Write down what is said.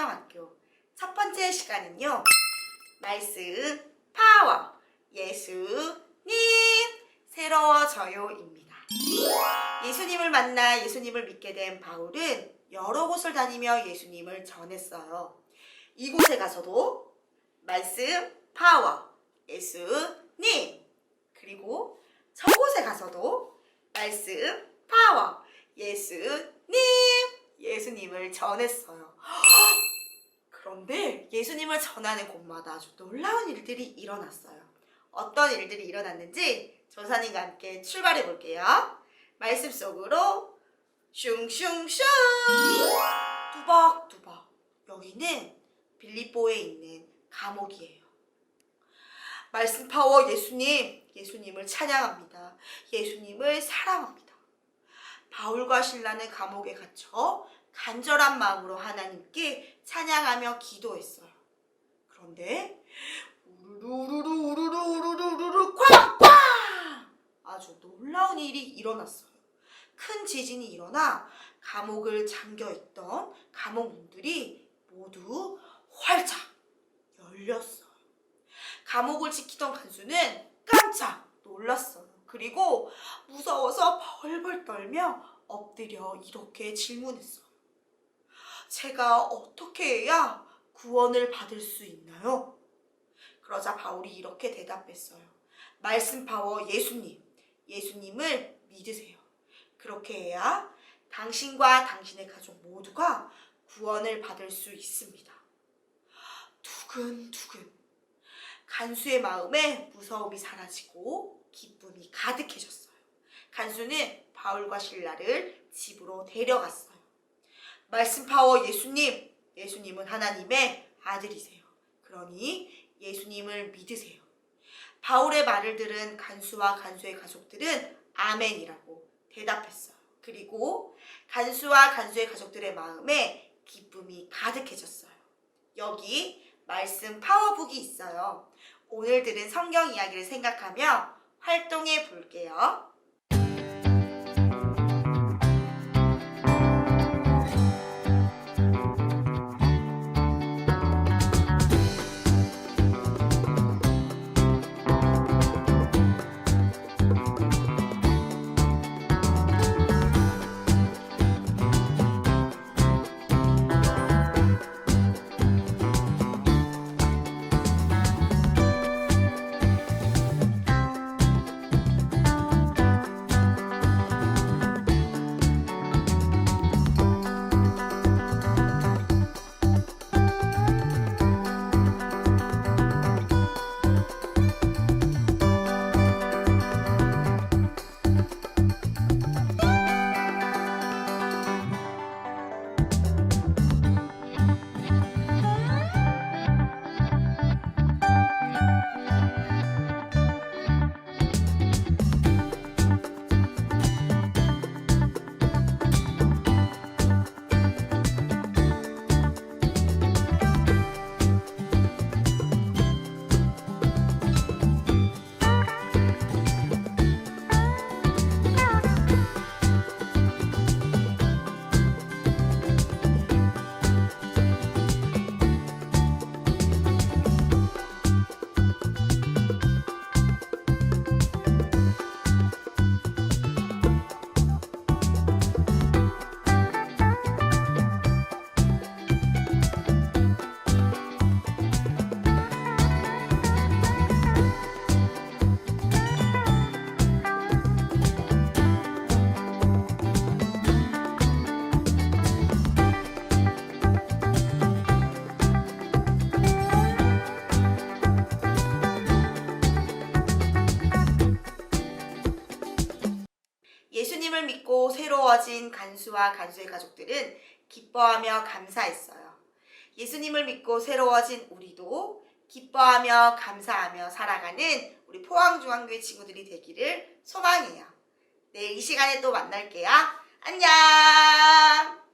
24일 화요일 가정 성경학교 첫 번째 시간은요. 말씀 파워 예수님 새로워져요입니다. 예수님을 만나 예수님을 믿게 된 바울은 여러 곳을 다니며 예수님을 전했어요. 이곳에 가서도 말씀 파워 예수님 그리고 저곳에 가서도 말씀 파워 예수님 예수님을 전했어요. 그런데 예수님을 전하는 곳마다 아주 놀라운 일들이 일어났어요. 어떤 일들이 일어났는지 조사님과 함께 출발해 볼게요. 말씀 속으로 슝슝슝 뚜벅뚜벅 여기는 빌립보에 있는 감옥이에요. 말씀 파워 예수님, 예수님을 찬양합니다. 예수님을 사랑합니다. 바울과 신라는 감옥에 갇혀 간절한 마음으로 하나님께 찬양하며 기도했어요. 그런데 우르르 우르르 우르르 쾅쾅 아주 놀라운 일이 일어났어요. 큰 지진이 일어나 감옥을 잠겨 있던 감옥 문들이 모두 활짝 열렸어요. 감옥을 지키던 간수는 깜짝 놀랐어요. 그리고 무서워서 벌벌 떨며 엎드려 이렇게 질문했어요. 제가 어떻게 해야 구원을 받을 수 있나요? 그러자 바울이 이렇게 대답했어요. 말씀 파워 예수님, 예수님을 믿으세요. 그렇게 해야 당신과 당신의 가족 모두가 구원을 받을 수 있습니다. 두근두근 간수의 마음에 무서움이 사라지고 기쁨이 가득해졌어요. 간수는 바울과 신라를 집으로 데려갔어요. 말씀 파워 예수님, 예수님은 하나님의 아들이세요. 그러니 예수님을 믿으세요. 바울의 말을 들은 간수와 간수의 가족들은 아멘이라고 대답했어요. 그리고 간수와 간수의 가족들의 마음에 기쁨이 가득해졌어요. 여기 말씀 파워북이 있어요. 오늘 들은 성경 이야기를 생각하며 활동해 볼게요. 새로워진 간수와 간수의 가족들은 기뻐하며 감사했어요. 예수님을 믿고 새로워진 우리도 기뻐하며 감사하며 살아가는 우리 포항중앙교회 친구들이 되기를 소망해요. 내일 이 시간에 또 만날게요. 안녕!